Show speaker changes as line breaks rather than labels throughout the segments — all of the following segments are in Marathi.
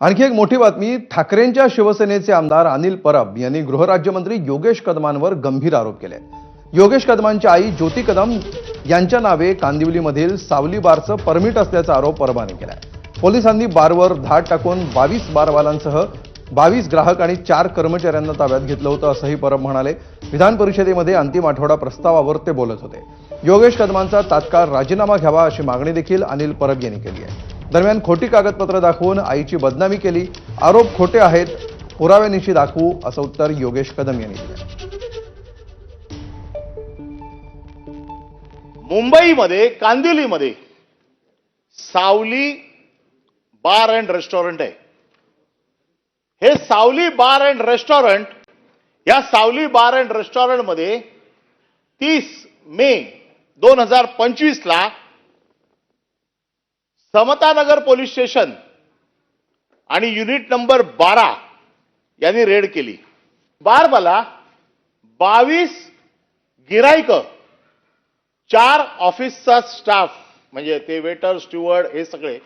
आणखी एक मोठी बातमी ठाकरेंच्या शिवसेनेचे आमदार अनिल परब यांनी गृहराज्यमंत्री योगेश कदमांवर गंभीर आरोप केले. योगेश कदमांची आई ज्योती कदम यांच्या नावे कांदिवलीमधील सावली बारचं परमिट असल्याचा आरोप परबाने केला पोलिसांनी बारवर धाड टाकून बावीस बारवालांसह बावीस ग्राहक आणि चार कर्मचाऱ्यांना ताब्यात घेतलं होतं असंही परब म्हणाले. विधान परिषदेमध्ये अंतिम आठवडा प्रस्तावावर ते बोलत होते. योगेश कदमांचा तात्काळ राजीनामा घ्यावा अशी मागणी देखील अनिल परब यांनी केली आहे. दरम्यान खोटी कागदपत्र दाखवून आईची बदनामी केली. आरोप खोटे आहेत. पुराव्यानिशी दाखवू असं उत्तर योगेश कदम यांनी दिलं
मुंबईमध्ये कांदिवलीमध्ये सावली बार अँड रेस्टॉरंट आहे. हे सावली बार अँड रेस्टॉरंट या सावली बार अँड रेस्टॉरंटमध्ये तीस मे दोन हजार पंचवीसला समतानगर पोलीस स्टेशन आणि युनिट नंबर बारा यांनी रेड केली. बारबाला बावीस गिराईक चार ऑफिसचा स्टाफ म्हणजे ते वेटर स्टुअर्ड हे सगळे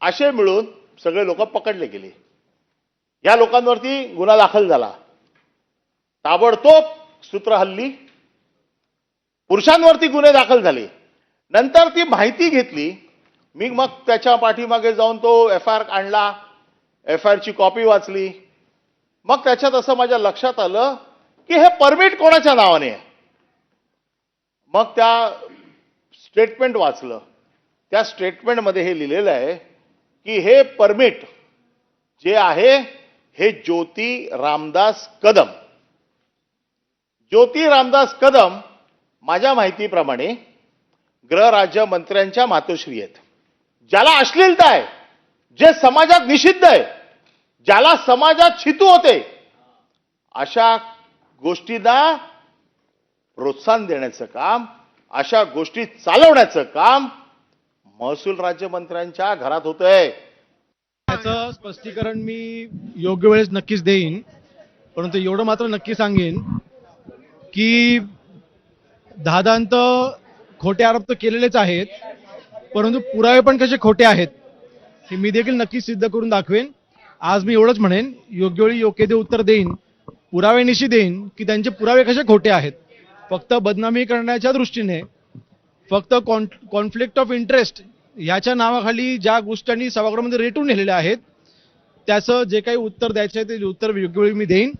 असे मिळून सगळे लोक पकडले गेले. या लोकांवरती गुन्हा दाखल झाला. ताबडतोब सूत्र हल्ली. पुरुषांवरती गुन्हे दाखल झाले. नंतर ती माहिती घेतली. मी मग त्याच्या पाठीमागे जाऊन तो एफ आय आर आणला. एफ आय आरची कॉपी वाचली. मग त्याच्यात असं माझ्या लक्षात आलं की हे परमिट कोणाच्या नावाने आहे? मग त्या स्टेटमेंट वाचलं. त्या स्टेटमेंटमध्ये हे लिहिलेलं आहे की हे परमिट जे आहे हे ज्योती रामदास कदम. ज्योती रामदास कदम माझ्या माहितीप्रमाणे गृहराज्यमंत्र्यांच्या मातोश्री आहेत. ज्याला अश्लीलता आहे जे समाजात निषिद्ध आहे ज्याला समाजात छितू होते अशा गोष्टींना प्रोत्साहन देण्याचं काम अशा गोष्टी चालवण्याचं काम महसूल राज्यमंत्र्यांच्या घरात होतंय.
त्याचं स्पष्टीकरण मी योग्य वेळेस नक्कीच देईन परंतु एवढं मात्र नक्की सांगेन की दादांत खोटे आरोप तर केलेलेच आहेत परंतु पुरावे पण कसे खोटे आहेत हे मी देखील नक्कीच सिद्ध करून दाखवेन. आज मी एवढंच म्हणेन योग्य वेळी योग्य ते उत्तर देईन पुराव्यानिशी देईन की त्यांचे पुरावे कसे खोटे आहेत. फक्त बदनामी करण्याच्या दृष्टीने फक्त कॉन्फ्लिक्ट ऑफ इंटरेस्ट ह्याच्या नावाखाली ज्या गोष्टी सभागृहामध्ये रेटून नेलेल्या आहेत त्याचं जे काही उत्तर द्यायचं आहे ते उत्तर योग्य वेळी मी देईन.